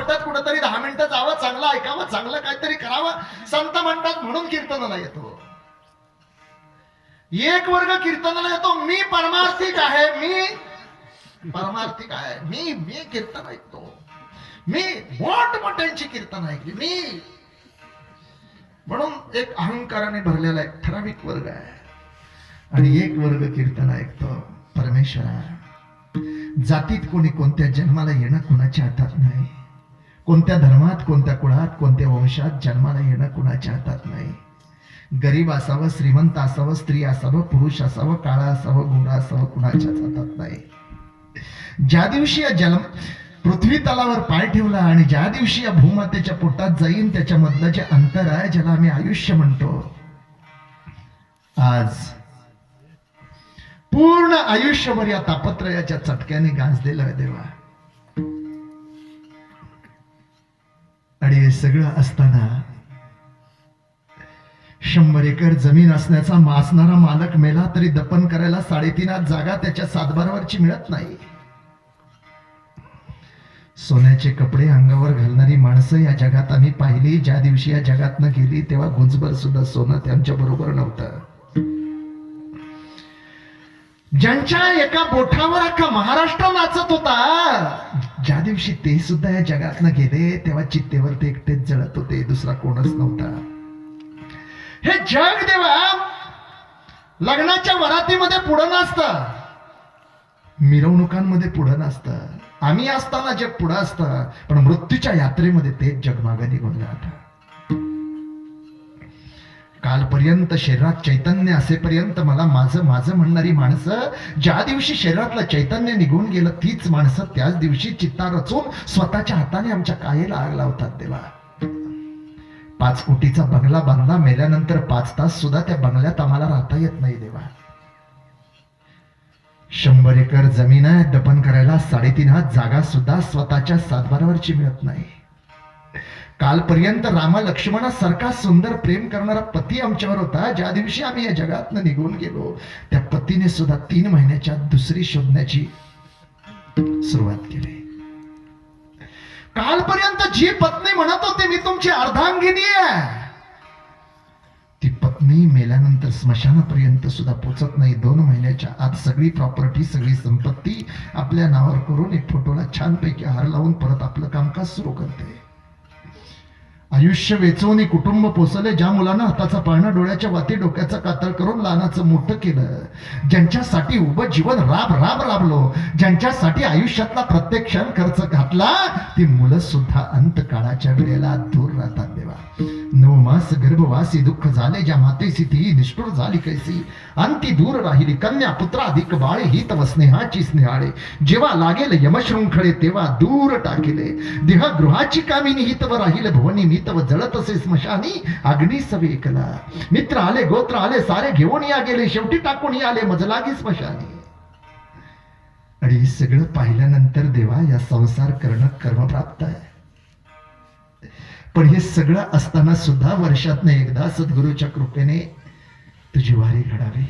पटत कुठंतरी दहा मिनिटं जावं चांगलं ऐकावं चांगलं काहीतरी करावं. संत म्हणतात म्हणून कीर्तनाला येतो. एक वर्ग कीर्तनाला येतो मी परमार्थिक आहे मी परमार्थिक आहे. मी मी कीर्तन ऐकतो. मी मोठमोठ्यांची कीर्तन ऐकली मी. म्हणून एक अहंकाराने भरलेला एक ठराविक वर्ग आहे. आणि एक वर्ग कीर्तन ऐकतो परमेश्वरा. जातीत कोणी कोणत्या जन्माला येणं कोणाच्या हातात नाही. कोणत्या धर्मात कोणत्या कुळात कोणत्या वंशात जन्माला येणं कुणाच्या हातात नाही. गरीब असावं श्रीमंत असावं स्त्री असावं पुरुष असावं काळा असावं गोरा असावं कुणाच्याच हातात नाही. ज्या दिवशी या जन्म पृथ्वी तलावर पाय ठेवला आणि ज्या दिवशी या भूमातेच्या पोटात जाईन त्याच्यामधलं जे अंतर आहे ज्याला आम्ही आयुष्य म्हणतो आज पूर्ण आयुष्यभर या तापत्रयाच्या चटक्याने गाजलेलं आहे देवा. हे सगळं असताना शंभर एकर जमीन असण्याचा मासणारा मालक मेला तरी दफन करायला साडेतीन जागा त्याच्या सातबारावरची मिळत नाही. सोन्याचे कपडे अंगावर घालणारी माणसं या जगात आम्ही पाहिली. ज्या दिवशी या जगातनं गेली तेव्हा गुंजभर सुद्धा सोनं त्यांच्या बरोबर नव्हतं. ज्यांच्या एका बोठावर अख्खा महाराष्ट्र नाचत होता ज्या दिवशी ते सुद्धा या जगातनं गेले तेव्हा चित्तेवर ते एकटेच जळत होते. दुसरा कोणच नव्हता. हे जग देवा लग्नाच्या वरातीमध्ये पुढं नसतं मिरवणुकांमध्ये पुढं नसतं आम्ही असताना जग पुढं असतं पण मृत्यूच्या यात्रेमध्ये तेच जग मागे निघून जातं. कालपर्यंत शरीरात चैतन्य असेपर्यंत मला माझं माझं म्हणणारी माणसं ज्या दिवशी शरीरातलं चैतन्य निघून गेलं तीच माणसं त्याच दिवशी चित्ता रचून स्वतःच्या हाताने आमच्या कायेला आग लावतात देवा. पाच कोटीचा बंगला बांधला मेल्यानंतर पाच तास सुद्धा त्या बंगल्यात आम्हाला राहता येत नाही देवा. शंभर एकर जमीन आहे दफन करायला साडेतीन हात जागा सुद्धा स्वतःच्या सातबारावरची मिळत नाही. कालपर्यंत रामा लक्ष्मणासारखा सुंदर प्रेम करणारा पती आमच्यावर होता. ज्या दिवशी आम्ही या जगातनं निघून गेलो त्या पतीने सुद्धा तीन महिन्याच्या दुसरी शोधण्याची सुरुवात केली. कालपर्यंत जी पत्नी म्हणत होती मी तुमची अर्धांगिनी आहे. ती पत्नी मेल्यानंतर स्मशानापर्यंत सुद्धा पोचत नाही. दोन महिन्याच्या आत सगळी प्रॉपर्टी सगळी संपत्ती आपल्या नावावर करून एक फोटोला छानपैकी हार लावून परत आपलं कामकाज सुरू करते. आयुष्य वेचवून कुटुंब पोचले ज्या मुलानं हाताचा पाळणा डोळ्याच्या वाती डोक्याचा कातळ करून लहानाचं मोठं केलं. ज्यांच्यासाठी उभं जीवन राब राब राबलो ज्यांच्यासाठी आयुष्यातला प्रत्येक क्षण खर्च घातला ती मुलं सुद्धा अंतकाळाच्या वेळेला दूर राहतात देवा. नवमास गर्भवासी दुःख झाले ज्या मातेसी ती निष्ठुर झाली कैसी. अंती दूर राहिली कन्या पुत्र अधिक बाळे ही तव स्नेहाची स्नेहाळे. जेव्हा लागेल यमशृंखळे तेव्हा दूर टाकिले. देहगृहाची कामिनी ही तव राहील भुवनी मी तव जळत असे स्मशानी अग्नी सवेकला. मित्र आले गोत्र आले सारे घेऊन या गेले शेवटी टाकून या आले मजलागी स्मशानी. आणि हे सगळं पाहिल्यानंतर देवा या संसार करणं कर्मप्राप्त आहे. पण हे सगळं असताना सुद्धा वर्षातनं एकदा सद्गुरूच्या कृपेने तुझी वारी घडावी.